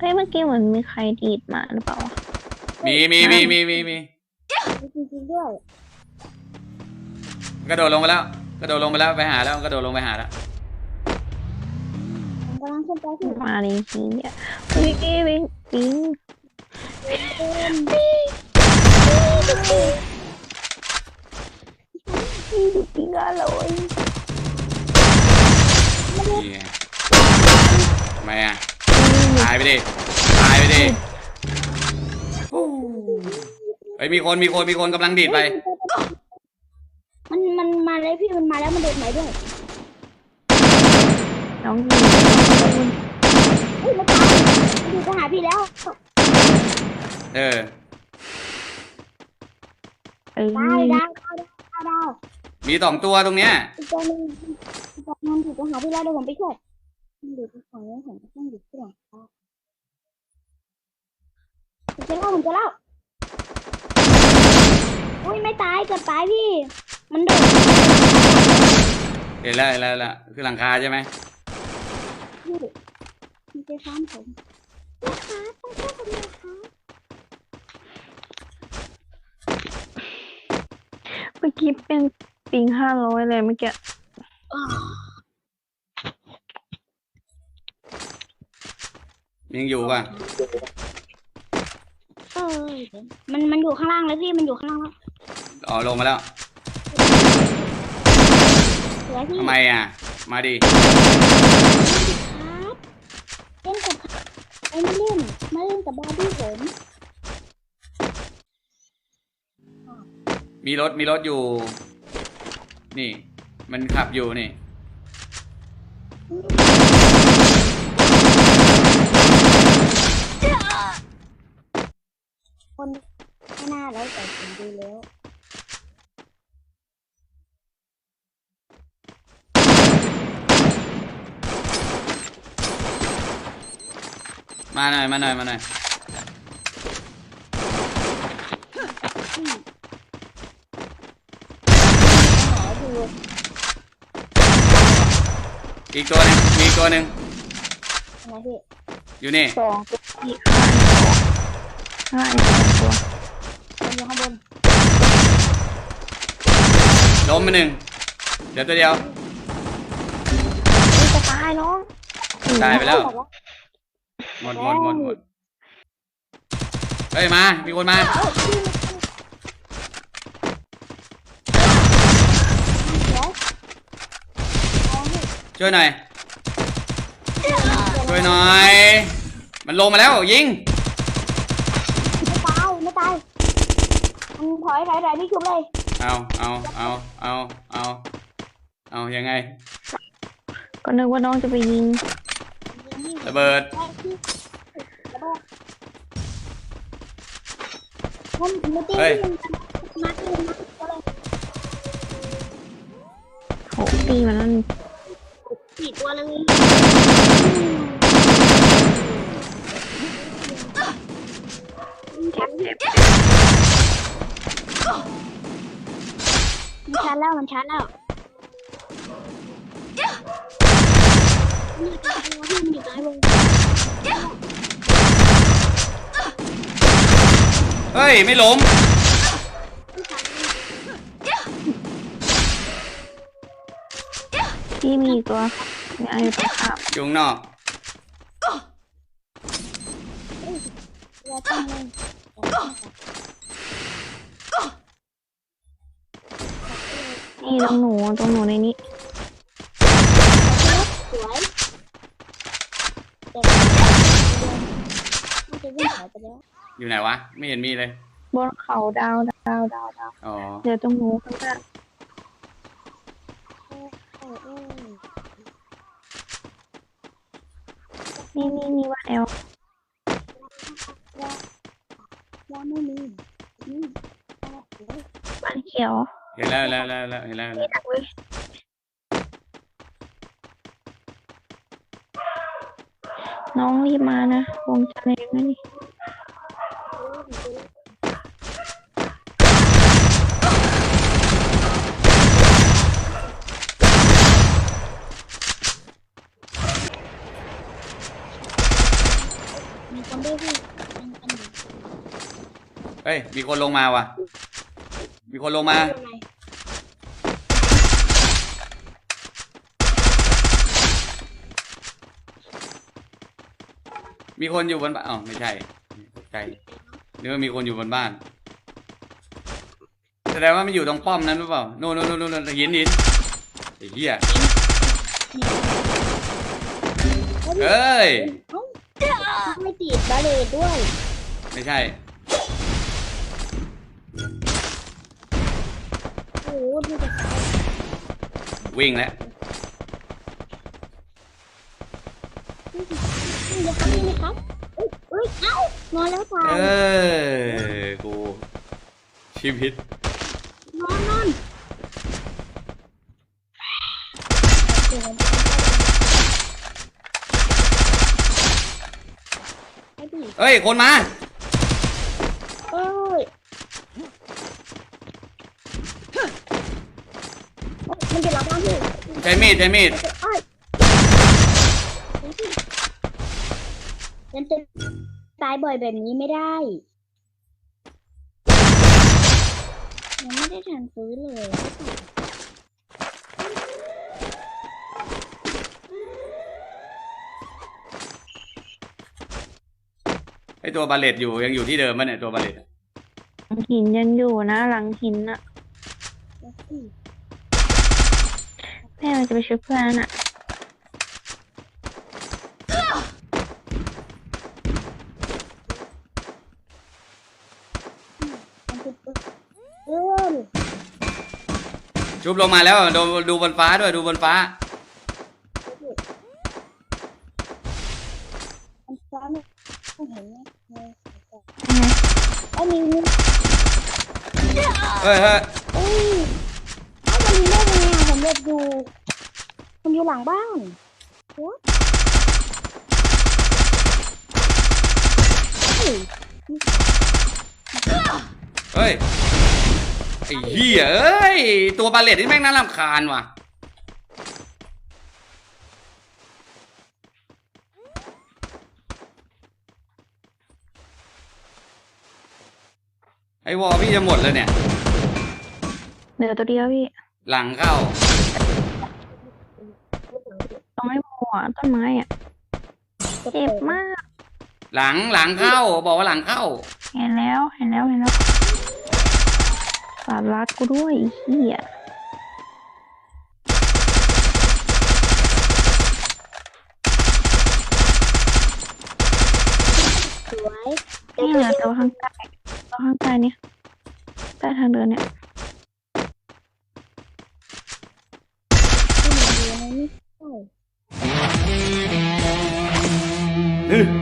เฮ้ยเมื่อกี้เหมือนมีใครดีดมาหรือเปล่าวะมีมีมีมีมีมีจริงๆด้วยกระโดดลงไปแล้วกระโดดลงไปแล้วไปหาแล้วกระโดดลงไปหาแล้วผมกำลังขึ้นไปที่มาเลยทีอะวิ่งวิ่งวิ่งเต็มวิ่งอะไรนี่ไงทำไมอะตายไปดิตายไปดิเฮ้ยมีคนมีคนมีคนกำลังดีดไป มันมันมาเลยพี่มันมาแล้วมันเดินไหนด้วยน้องยิงเฮ้ยมันตายมันอยู่ไปหาพี่แล้วเออเอ้ดาวยดาวดาวดาวดาวมีสองตัวตรงเนี้ยอีกตัวหนึงอีกตัวหนึงอยู่ไปหาพี่แล้วเดี๋ยวผมไปช่วยมันอยู่ที่ฝั่งนี้ผมต้องอยู่ที่หลัง เขาผมจะเล่าผมจะเล่าอุ้ยไม่ตายเกือบตายพี่ มันโดดเห็นแล้วเห็นแล้วเห็นแล้วคือหลังคาใช่ไหมพี่มันจะซ้ำผมนะคะต้องช่วยผมนะคะเมื่อกี้เป็นปิงห้าร้อยเลยเมื่อกี้ยังอยู่ป่ะ เออมันมันอยู่ข้างล่างเลยพี่มันอยู่ข้างล่างแล้วอ๋อลงมาแล้วสวยพี่ทำไมอะ มาดิครับเล่นกับไอ้ไม่เล่นมาเล่นกับบาร์บี้ผมมีรถมีรถอยู่ นี่ มันขับอยู่นี่คนไม่น่าแล้วแต่ผม ดูแล้วมาหน่อยมาหน่อยมาหน่อยหมอดูอีกตัวหนึงมีอีกตัวหนึ่งทำไมพี่อยู่นี่สองตัวอีกห้าอีกสองตัวมันอยู่ข้างบน ล้มไปหนึ่งเดี๋ยวตัวเดียวนี่จะตายน้องตายไปแล้ว บอกว่าหมดหมดหมดหมดเฮ้ยมา มีคนมา เออพี่มันเดี๋ยวเอาให้ช่วยหน่อย ช่วยหน่อย มันลงมาแล้วยิง ไม่ตายไม่ตายมันถอยถอยถอยพี่ชุบเลย เอาเอาเอาเอาเอาเอายังไง ก็นึกว่าน้องจะไปยิงระเบิดมันมันตีเฮ้ยมันมาตีมันก็เลยโหตีมันนั่นสี่ตัวเลยเจ็บเจ็บ มันชาร์จแล้วมันชาร์จแล้วมันอยู่ใต้วงพี่มันอยู่ใต้วงเฮ้ย ไม่ล้ม พี่มีอีกตัวเนี่ยอยู่ตรงข้ามอยู่ข้างนอก เราต้องเลย นี่ตรงหนูตรงหนูในนี้สวยแต่มันจะวิ่งหายไปแล้วอยู่ไหนวะ ไม่เห็นมีเลย บนเขาดาวดาวดาวดาวอ๋อ เดี๋ยวตรงหนูข้างล่างเออเออเออนี่นี่นี่ว่าแอลว่าไม่มีนี่บ้านเขียว เห็นแล้วเห็นแล้วเห็นแล้วเห็นแล้วเห็นแล้วนี่ดักเว้ยน้องรีบมานะ วงจะแรงนะนี่มีคนด้วยพี่อันอันหนึ่งเฮ้ย มีคนลงมาว่ะ มีคนลงมายังไง มีคนอยู่บนบ้านอ๋อไม่ใช่ตกใจนึกว่ามีคนอยู่บนบ้าน แสดงว่ามันอยู่ตรงป้อมนั้นหรือเปล่า โน่นโน่นโน่นโน่นหินหินไอ้เหี้ยเอ้ย ไม่ติดบาเลตด้วย ไม่ใช่ โอ้โหดูจะวิ่งแล้ว เดี๋ยวครับนี่นะครับเอ้ยเอ้ยเอ้านอนแล้วตายเออกูชีวิตนอนนอนไอ้ดิเอ้ย คนมาเอ้ยมันจะรับบ้านพี่ใช้มีดใช้มีดายบ่อยแบบนี้ไม่ได้ ยังไม่ได้ทันซื้อเลยไอตัวบาเลตอยู่ยังอยู่ที่เดิมมั้ยเนี่ยตัวบาเลตหลังหินยังอยู่นะหลังหินอะแม่มันจะไปช่วยเพื่อนน่ะ เออ ชุบลงมาแล้วดูดูบนฟ้าด้วยดูบนฟ้ามันซ้อนไม่เห็นไหมเออยังไงไอ้มีมีเฮ้ยเฮ้ยเอ้ยเอ้ามันมีได้ยังไงอะผมเล็บอยู่ผมอยู่หลังบ้านโอ้เฮ้ยเฮ้ยไอ้เหี้ยเอ้ย ตัวบาเลตนี่แม่งน่ารำคาญว่ะ ไอ้วอลพี่จะหมดแล้วเนี่ย เหลือตัวเดียวพี่หลังเข้าต้องไม่มัวต้นไม้อะเจ็บมาก หลังหลังเข้า บอกว่าหลังเข้า เห็นแล้วเห็นแล้วเห็นแล้ว สาดรัดกูด้วยไอ้เหี้ยสวยนี่เหลือตัวข้างใต้ตัวข้างใต้เนี่ยใต้ทางเดินเนี่ยที่มันอยู่ในนี้ใช่อื้อ